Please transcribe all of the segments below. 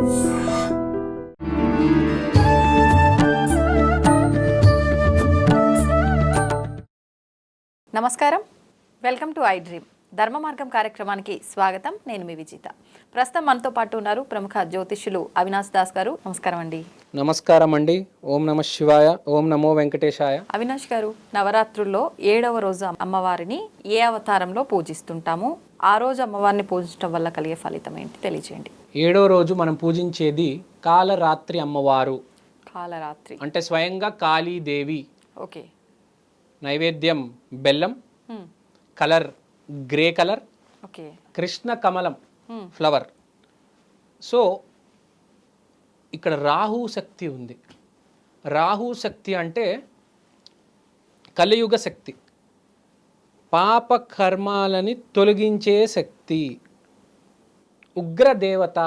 నమస్కారం. Welcome to I dream. Dharma Margam కార్యక్రమానికి స్వాగతం. నేను మీ విజిత. ప్రస్తుతం మనతో పాటు ఉన్నారు ప్రముఖ జ్యోతిష్యులు అవినాష్ దాస్ గారు. నమస్కారం అండి. నమస్కారం అండి. ఓం నమ శివాయ ఓం నమో వెంకటేశాయ. అవినాష్ గారు నవరాత్రుల్లో ఏడవ రోజు అమ్మవారిని ఏ అవతారంలో పూజిస్తుంటాము? ఆ రోజు అమ్మవారిని పూజించడం వల్ల కలిగే ఫలితం ఏంటి? తెలియజేయండి ఏడో రోజు మనం పూజించేది కాలరాత్రి అమ్మవారు. కాలరాత్రి. అంటే స్వయంగా కాళీదేవి. ఓకే. నైవేద్యం బెల్లం. Colour grey colour okay. Krishna కమలం. ఫ్లవర్. సో ఇక్కడ రాహు శక్తి ఉంది. రాహు శక్తి అంటే కలియుగ శక్తి. పాప కర్మాలని తొలగించే శక్తి. ఉగ్రదేవత.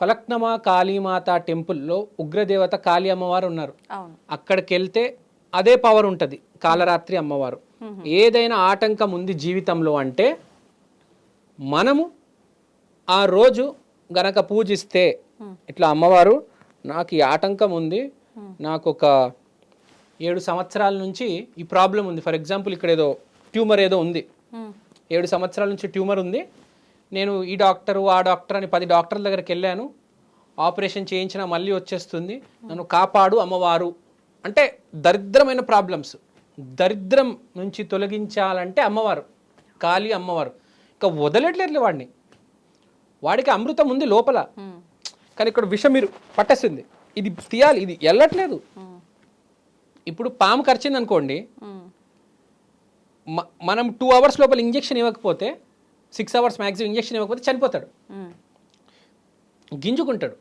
ఫలక్నమా కాళీమాత టెంపుల్లో ఉగ్రదేవత కాళీ అమ్మవారు ఉన్నారు. అక్కడికి వెళ్తే అదే పవర్ ఉంటుంది కాలరాత్రి అమ్మవారు. ఏదైనా ఆటంకం ఉంది జీవితంలో అంటే మనము ఆ రోజు గనక పూజిస్తే ఇట్లా అమ్మవారు నాకు ఈ ఆటంకం ఉంది నాకు ఒక ఏడు సంవత్సరాల నుంచి ఈ ప్రాబ్లం ఉంది. ఫర్ ఎగ్జాంపుల్ ఇక్కడ ఏదో ట్యూమర్ ఏదో ఉంది. ఏడు సంవత్సరాల నుంచి ట్యూమర్ ఉంది. నేను ఈ డాక్టరు ఆ డాక్టర్ అని పది డాక్టర్ల దగ్గరికి వెళ్ళాను. ఆపరేషన్ చేయించినా మళ్ళీ వచ్చేస్తుంది. నన్ను కాపాడు అమ్మవారు. అంటే దరిద్రమైన ప్రాబ్లమ్స్. దరిద్రం నుంచి తొలగించాలంటే అమ్మవారు. కాళీ అమ్మవారు. ఇంకా వదలట్లేదు వాడిని. వాడికి అమృతం ఉంది లోపల. కానీ ఇక్కడ విషం మీరు పట్టేస్తుంది. ఇది తీయాలి. ఇది వెళ్ళట్లేదు. ఇప్పుడు పాము కరిచింది అనుకోండి మనం టూ అవర్స్ లోపల ఇంజెక్షన్ ఇవ్వకపోతే సిక్స్ అవర్స్ మ్యాక్సిమం ఇంజెక్షన్ ఇవ్వకపోతే చనిపోతాడు. గింజుకుంటాడు.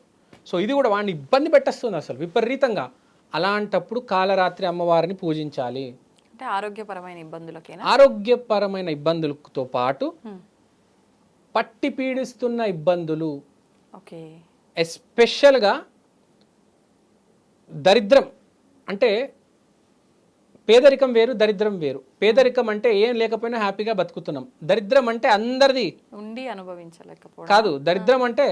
సో ఇది కూడా వాడిని ఇబ్బంది పెట్టేస్తుంది అసలు. విపరీతంగా. అలాంటప్పుడు కాలరాత్రి అమ్మవారిని పూజించాలి. అంటే ఆరోగ్యపరమైన ఇబ్బందులకేనా? ఆరోగ్యపరమైన ఇబ్బందులతో పాటు. పట్టి పీడిస్తున్న ఇబ్బందులు. ఓకే. ఎస్పెషల్గా దరిద్రం. అంటే పేదరికం వేరు దరిద్రం వేరు. పేదరికం అంటే ఏం లేకపోయినా హ్యాపీగా బతుకుతున్నాం. దరిద్రం అంటే అందరిది ఉండి అనుభవించలేకపోవడం. కాదు దరిద్రం అంటే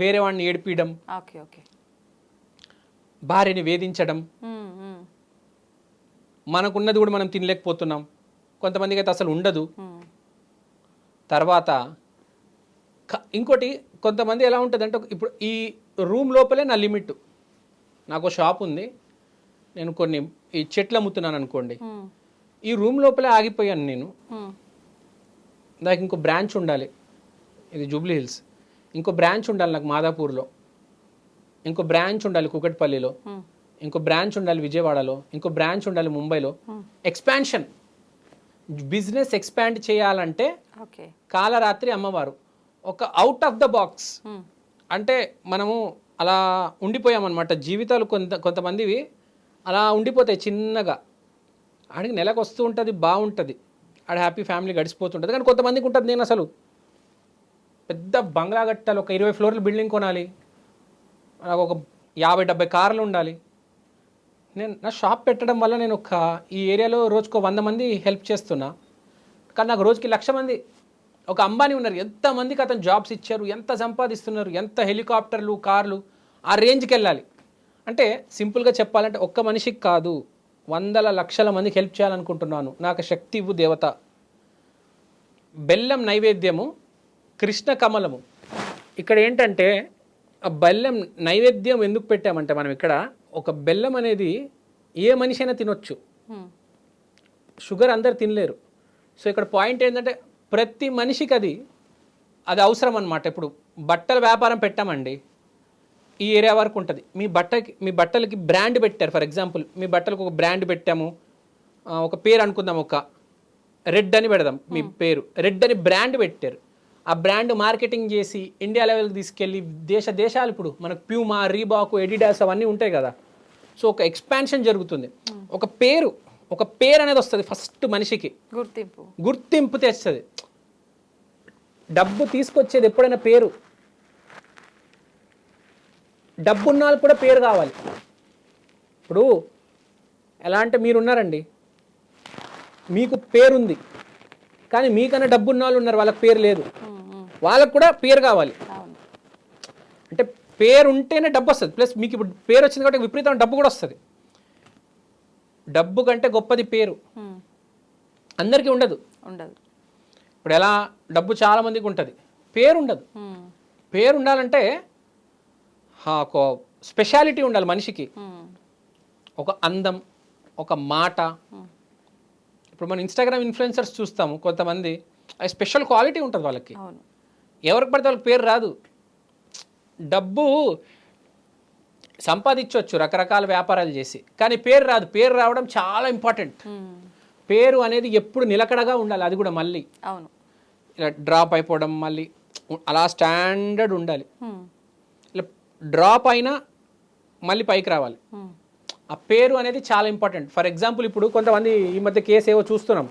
వేరే వాడిని ఏడిపించడం ఓకే ఓకే. భార్యని వేధించడం. మనకున్నది కూడా మనం తినలేకపోతున్నాం. కొంతమందికి అయితే అసలు ఉండదు. తర్వాత ఇంకోటి కొంతమంది ఎలా ఉంటుంది అంటే ఇప్పుడు ఈ రూమ్ లోపలే నా లిమిట్. నాకు షాప్ ఉంది. నేను కొన్ని ఈ చెట్లు అమ్ముతున్నాను అనుకోండి. ఈ రూమ్ లోపలే ఆగిపోయాను నేను. నాకు ఇంకో బ్రాంచ్ ఉండాలి. ఇది జూబ్లీ హిల్స్. ఇంకో బ్రాంచ్ ఉండాలి నాకు మాదాపూర్లో. ఇంకో బ్రాంచ్ ఉండాలి కుకట్పల్లిలో. ఇంకో బ్రాంచ్ ఉండాలి విజయవాడలో. ఇంకో బ్రాంచ్ ఉండాలి ముంబైలో. ఎక్స్పాన్షన్. బిజినెస్ ఎక్స్పాండ్ చేయాలంటే కాలరాత్రి అమ్మవారు. ఒక అవుట్ ఆఫ్ ద బాక్స్. అంటే మనము అలా ఉండిపోయామన్నమాట. జీవితాలు కొంత కొంతమందివి అలా ఉండిపోతాయి చిన్నగా. ఆడికి నెలకు వస్తూ ఉంటుంది బాగుంటుంది. ఆడ హ్యాపీ ఫ్యామిలీ గడిచిపోతుంటుంది కానీ కొంతమందికి ఉంటుంది నేను అసలు. పెద్ద బంగ్లా కట్టాలి ఒక ఇరవై ఫ్లోర్ల బిల్డింగ్ కొనాలి. నాకు ఒక యాభై డెబ్బై కార్లు ఉండాలి. నేను నా షాప్ పెట్టడం వల్ల నేను ఒక ఈ ఏరియాలో రోజుకో వంద మంది హెల్ప్ చేస్తున్నా. కానీ నాకు రోజుకి లక్ష మంది ఒక అంబానీ ఉన్నారు. ఎంతమందికి అతను జాబ్స్ ఇచ్చారు ఎంత సంపాదిస్తున్నారు ఎంత హెలికాప్టర్లు కార్లు ఆ రేంజ్కి వెళ్ళాలి. అంటే సింపుల్గా చెప్పాలంటే ఒక్క మనిషికి కాదు వందల లక్షల మందికి హెల్ప్ చేయాలనుకుంటున్నాను. నాకు శక్తి ఇవ్వు దేవత. బెల్లం నైవేద్యము కృష్ణ కమలము. ఇక్కడ ఏంటంటే ఆ బెల్లం నైవేద్యం ఎందుకు పెట్టామంటే మనం ఇక్కడ ఒక బెల్లం అనేది ఏ మనిషి అయినా తినొచ్చు. షుగర్ అందరు తినలేరు. సో ఇక్కడ పాయింట్ ఏంటంటే ప్రతి మనిషికి అది అది అవసరం అనమాట ఇప్పుడు బట్టల వ్యాపారం పెట్టామండి. ఈ ఏరియా వరకు ఉంటుంది. మీ బట్టకి మీ బట్టలకి బ్రాండ్ పెట్టారు. ఫర్ ఎగ్జాంపుల్ మీ బట్టలకు ఒక బ్రాండ్ పెట్టాము. ఒక పేరు అనుకుందాం ఒక రెడ్ అని పెడదాం మీ పేరు. రెడ్ అని బ్రాండ్ పెట్టారు. ఆ బ్రాండ్ మార్కెటింగ్ చేసి ఇండియా లెవెల్కి తీసుకెళ్ళి దేశ దేశాలు ఇప్పుడు మనకు ప్యూమా రీబాకు ఎడిడాస్ అవన్నీ ఉంటాయి కదా. సో ఒక ఎక్స్పాన్షన్ జరుగుతుంది. ఒక పేరు ఒక పేరు అనేది వస్తుంది ఫస్ట్ మనిషికి. గుర్తింపు. గుర్తింపు తెస్తుంది. డబ్బు తీసుకొచ్చేది ఎప్పుడైనా పేరు. డబ్బున్న వాళ్ళకి కూడా పేరు కావాలి. ఇప్పుడు ఎలా అంటే మీరున్నారండి మీకు పేరుంది. కానీ మీకన్నా డబ్బున్న వాళ్ళు ఉన్నారు వాళ్ళకి పేరు లేదు. వాళ్ళకు కూడా పేరు కావాలి. అంటే పేరు ఉంటేనే డబ్బు వస్తుంది ప్లస్ మీకు ఇప్పుడు పేరు వచ్చింది కాబట్టి విపరీతమైన డబ్బు కూడా వస్తుంది. డబ్బు కంటే గొప్పది పేరు. అందరికీ ఉండదు. ఉండదు. ఇప్పుడు ఎలా డబ్బు చాలా మందికి ఉంటుంది. పేరు ఉండదు పేరు ఉండాలంటే ఒక స్పెషాలిటీ ఉండాలి మనిషికి. ఉమ్, ఒక అందం ఒక మాట. ఇప్పుడు మనం ఇన్స్టాగ్రామ్ ఇన్ఫ్లుయెన్సర్స్ చూస్తాము కొంతమంది అది స్పెషల్ క్వాలిటీ ఉంటుంది వాళ్ళకి. ఎవరికి పడితే వాళ్ళకి పేరు రాదు. డబ్బు సంపాదించవచ్చు రకరకాల వ్యాపారాలు చేసి. కానీ పేరు రాదు. పేరు రావడం చాలా ఇంపార్టెంట్ ఉమ్, పేరు అనేది ఎప్పుడు నిలకడగా ఉండాలి అది కూడా మళ్ళీ. అవును. ఇలా డ్రాప్ అయిపోవడం మళ్ళీ అలా స్టాండర్డ్ ఉండాలి. డ్రాప్ అయినా మళ్ళీ పైకి రావాలి. ఉమ్, ఆ పేరు అనేది చాలా ఇంపార్టెంట్. ఫర్ ఎగ్జాంపుల్ ఇప్పుడు కొంతమంది ఈ మధ్య కేసు ఏవో చూస్తున్నాం.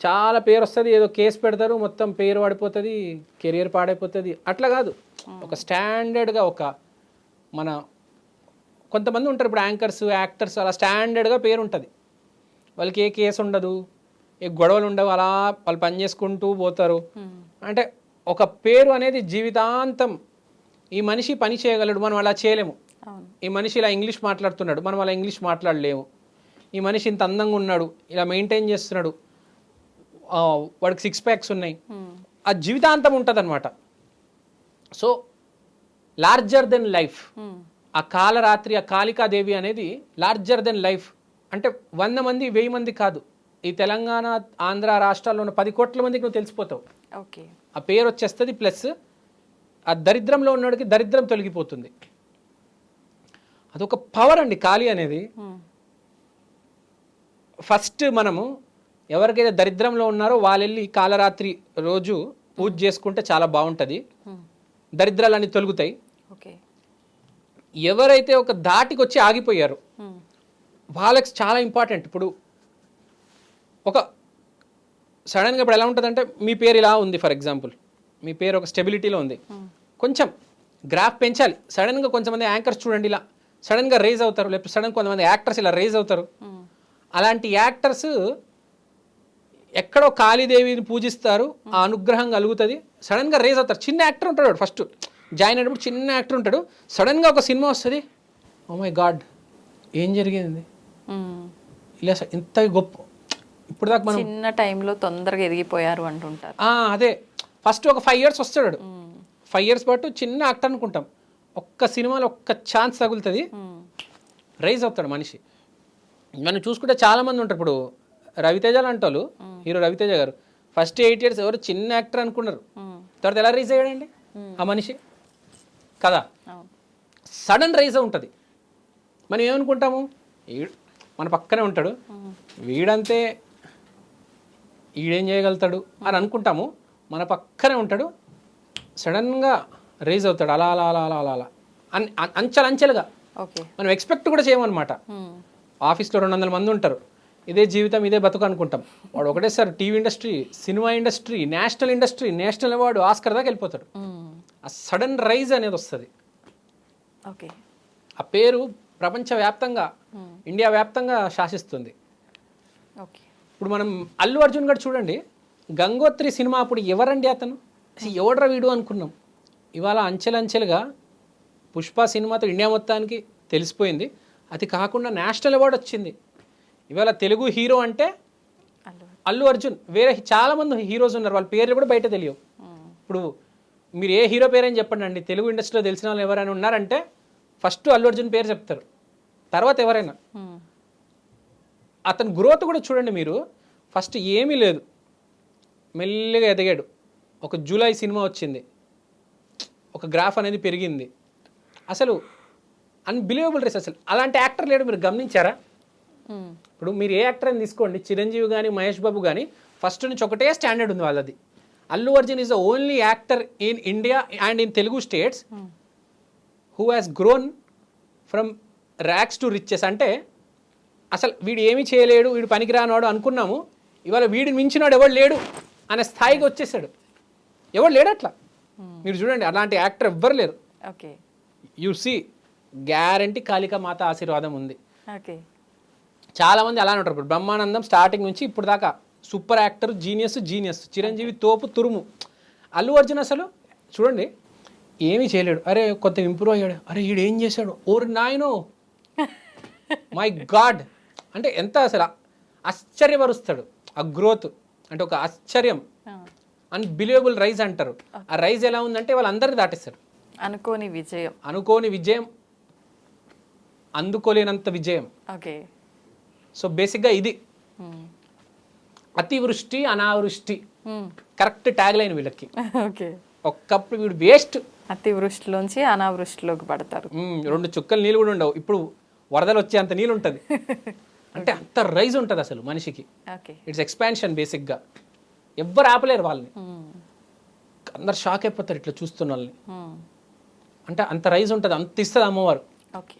చాలా పేరు వస్తుంది ఏదో కేసు పెడతారు మొత్తం పేరు పడిపోతుంది కెరియర్ పాడైపోతుంది. అట్లా కాదు. ఒక స్టాండర్డ్గా ఒక మన కొంతమంది ఉంటారు ఇప్పుడు యాంకర్స్ యాక్టర్స్ అలా స్టాండర్డ్గా పేరు ఉంటుంది. వాళ్ళకి ఏ కేసు ఉండదు ఏ గొడవలు ఉండవు అలా వాళ్ళు పని చేసుకుంటూ పోతారు. ఉమ్, అంటే ఒక పేరు అనేది జీవితాంతం ఈ మనిషి పని చేయగలడు మనం అలా చేయలేము. ఈ మనిషి ఇలా ఇంగ్లీష్ మాట్లాడుతున్నాడు మనం అలా ఇంగ్లీష్ మాట్లాడలేము. ఈ మనిషి ఇంత అందంగా ఉన్నాడు ఇలా మెయింటైన్ చేస్తున్నాడు వాడికి సిక్స్ ప్యాక్స్ ఉన్నాయి. ఆ జీవితాంతం ఉంటుంది అనమాట సో లార్జర్ దెన్ లైఫ్ ఆ కాలరాత్రి ఆ కాళికాదేవి అనేది లార్జర్ దెన్ లైఫ్ అంటే వంద మంది వెయ్యి మంది కాదు. ఈ తెలంగాణ ఆంధ్ర రాష్ట్రాల్లో ఉన్న పది కోట్ల మందికి నువ్వు తెలిసిపోతావు. ఓకే. ఆ పేరు వచ్చేస్తుంది ప్లస్ ఆ దరిద్రంలో ఉన్నవాడికి దరిద్రం తొలగిపోతుంది. అదొక పవర్ అండి ఖాళీ అనేది. ఫస్ట్ మనము ఎవరికైతే దరిద్రంలో ఉన్నారో వాళ్ళు వెళ్ళి కాలరాత్రి రోజు పూజ చేసుకుంటే చాలా బాగుంటుంది. దరిద్రాలన్నీ తొలుగుతాయి. ఓకే. ఎవరైతే ఒక దాటికి వచ్చి ఆగిపోయారు వాళ్ళకి చాలా ఇంపార్టెంట్ ఇప్పుడు ఒక సడన్గా ఇప్పుడు ఎలా ఉంటుందంటే మీ పేరు ఇలా ఉంది ఫర్ ఎగ్జాంపుల్ మీ పేరు ఒక స్టెబిలిటీలో ఉంది. కొంచెం గ్రాఫ్ పెంచాలి. సడన్గా కొంతమంది యాంకర్స్ చూడండి ఇలా. సడన్గా రేజ్ అవుతారు. లేకపోతే సడన్ కొంతమంది యాక్టర్స్ ఇలా రేజ్ అవుతారు. అలాంటి యాక్టర్స్ ఎక్కడో కాళీదేవిని పూజిస్తారు. ఆ అనుగ్రహం కలుగుతుంది. సడన్గా రేజ్ అవుతారు. చిన్న యాక్టర్ ఉంటాడు ఫస్ట్ జాయిన్ అయినప్పుడు చిన్న యాక్టర్ ఉంటాడు. సడన్గా ఒక సినిమా వస్తుంది. ఓ మై గాడ్ ఏం జరిగింది. ఇలా ఇంత గొప్ప. ఇప్పుడు దాకా మనం చిన్న టైంలో తొందరగా ఎదిగిపోయారు అంటుంటారు. అదే. ఫస్ట్ ఒక ఫైవ్ ఇయర్స్ వస్తాడు. ఫైవ్ ఇయర్స్ పాటు చిన్న యాక్టర్ అనుకుంటాం. ఒక్క సినిమాలో ఒక్క ఛాన్స్ తగులుతుంది. రైజ్ అవుతాడు మనిషి. మనం చూసుకుంటే చాలా మంది ఉంటారు. ఇప్పుడు రవితేజ లాంటి వాళ్ళు హీరో రవితేజ గారు ఫస్ట్ ఎయిట్ ఇయర్స్ ఎవరు చిన్న యాక్టర్ అనుకున్నారు. తర్వాత ఎలా రైజ్ అయ్యాడండి? ఆ మనిషి. కదా? సడన్ రైజ్ ఉంటుంది. మనం ఏమనుకుంటాము? మన పక్కనే ఉంటాడు. వీడంతే ఈడేం చేయగలుగుతాడు అని అనుకుంటాము. మన పక్కనే ఉంటాడు సడన్గా రైజ్ అవుతాడు అలా అలా అలా అలా అలా అలా. అన్ అంచెలంచెలుగా మనం ఎక్స్పెక్ట్ కూడా చేయమన్నమాట. ఆఫీస్లో రెండు వందల మంది ఉంటారు. ఇదే జీవితం ఇదే బతుకు అనుకుంటాం. వాడు ఒకటేసారి TV industry cinema industry national industry national award Oscar దాకా వెళ్ళిపోతాడు. ఆ సడన్ రైజ్ అనేది వస్తుంది. ఓకే. ఆ పేరు ప్రపంచవ్యాప్తంగా ఇండియా వ్యాప్తంగా శాసిస్తుంది. ఇప్పుడు మనం అల్లు అర్జున్ గారు చూడండి. గంగోత్రి సినిమా అప్పుడు ఎవరండి అతను? ఎవడ్రా వీడు అనుకున్నాం. ఇవాళ అంచెలంచెలుగా పుష్ప సినిమాతో ఇండియా మొత్తానికి తెలిసిపోయింది. అది కాకుండా నేషనల్ అవార్డు వచ్చింది. ఇవాళ తెలుగు హీరో అంటే అల్లు అర్జున్. వేరే చాలా మంది హీరోస్ ఉన్నారు. వాళ్ళ పేర్లు కూడా బయట తెలియవు. ఇప్పుడు మీరు ఏ హీరో పేరని చెప్పండి అండి. తెలుగు ఇండస్ట్రీలో తెలిసిన వాళ్ళు ఎవరైనా ఉన్నారంటే ఫస్ట్ అల్లు అర్జున్ పేరు చెప్తారు. తర్వాత ఎవరైనా. అతని గ్రోత్ కూడా చూడండి మీరు. ఫస్ట్ ఏమీ లేదు. మెల్లిగా ఎదిగాడు. ఒక జూలై సినిమా వచ్చింది. ఒక గ్రాఫ్ అనేది పెరిగింది. అసలు అన్బిలీవబుల్ రేస్ అసలు. అలాంటి యాక్టర్ లేడు మీరు గమనించారా? ఇప్పుడు మీరు ఏ యాక్టర్ అని తీసుకోండి. చిరంజీవి కానీ మహేష్ బాబు కానీ ఫస్ట్ నుంచి ఒకటే స్టాండర్డ్ ఉంది వాళ్ళది. Allu Arjun is the only actor in India and in Telugu states who has grown from rags to riches అంటే అసలు వీడు ఏమీ చేయలేడు వీడు పనికిరానోడు అనుకున్నాము. ఇవాళ వీడిని మించినాడు ఎవడు లేడు. అనే స్థాయికి వచ్చేసాడు. ఎవడు లేడు అట్లా. మీరు చూడండి అలాంటి యాక్టర్ ఎవ్వరు లేరు. Okay. You see guarantee Kalika Mata ఆశీర్వాదం ఉంది. ఓకే. చాలామంది అలానే ఉంటారు. ఇప్పుడు బ్రహ్మానందం స్టార్టింగ్ నుంచి ఇప్పుడు దాకా super actor genius genius Chiranjeevi తోపు తురుము. అల్లు అర్జున్ అసలు చూడండి ఏమీ చేయలేడు. అరే కొంత ఇంప్రూవ్ అయ్యాడు. అరే ఈడు ఏం చేశాడు? ఓరి నాయనో. మై గాడ్ అంటే ఎంత అసలు ఆశ్చర్యపరుస్తాడు ఆ గ్రోత్. అంటే ఒక ఆశ్చర్యం. అన్బిలీవబుల్ రైజ్ అంటారు. ఆ రైజ్ ఎలా ఉందంటే వాళ్ళందరినీ దాటేస్తారు అనుకోని విజయం. అనుకోని విజయం అందుకోలేనంత విజయం. ఓకే. సో బేసిక్గా ఇది. అతివృష్టి అనావృష్టి. కరెక్ట్ ట్యాగ్ లైన్ వీళ్ళకి. ఓకే. ఒక్కప్పుడు వీడు వేస్ట్ అతివృష్టిలోంచి అనావృష్టిలోకి పడతారు. రెండు చుక్కలు నీళ్ళు కూడా ఉండవు. ఇప్పుడు వరదలు వచ్చే అంత నీళ్ళు ఉంటుంది. అంటే అంత రైజ్ ఉంటుంది అసలు మనిషికి. ఇట్స్ ఎక్స్పాన్షన్ బేసిక్గా ఎవ్వరు ఆపలేరు వాళ్ళని. అందరు షాక్ అయిపోతారు ఇట్లా చూస్తున్న వాళ్ళని. అంటే అంత రైజ్ ఉంటుంది అంత ఇస్తుంది అమ్మవారు. ఓకే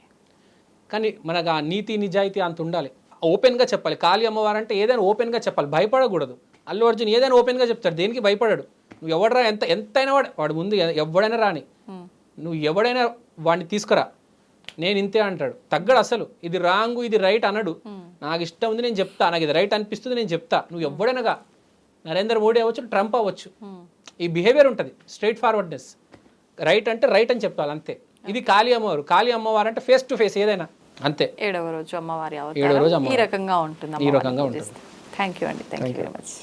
కానీ మనకు ఆ నీతి నిజాయితీ అంత ఉండాలి. ఓపెన్గా చెప్పాలి. కాళీ అమ్మవారు అంటే ఏదైనా ఓపెన్గా చెప్పాలి. భయపడకూడదు. అల్లు అర్జున్ ఏదైనా ఓపెన్గా చెప్తాడు. దేనికి భయపడాడు? నువ్వు ఎవడరా ఎంత ఎంతైనా వాడు వాడు ముందు ఎవడైనా రాని. నువ్వు ఎవడైనా వాడిని తీసుకురా. నేను ఇంతే అంటాడు. తగ్గడు అసలు. ఇది రాంగ్ ఇది రైట్ అనడు. నాకు ఇష్టం ఉంది నేను చెప్తా. నాకు ఇది రైట్ అనిపిస్తుంది నేను చెప్తా. నువ్వు ఎవడైనాగా నరేంద్ర మోడీ అవ్వచ్చు ట్రంప్ అవ్వచ్చు. ఈ బిహేవియర్ ఉంటుంది. Straightforwardness. రైట్ అంటే రైట్ అని చెప్పాలి అంతే. ఇది కాళీ అమ్మవారు. కాళీ అమ్మవారు అంటే ఫేస్ టు ఫేస్ ఏదైనా. అంతే. ఏడవ రోజు అమ్మవారి ఏడవ రోజు అవతారం. ఈ రకంగా ఉంటుంది ఈ రకంగా ఉంటుంది. థ్యాంక్ యూ అండి. Thank you very much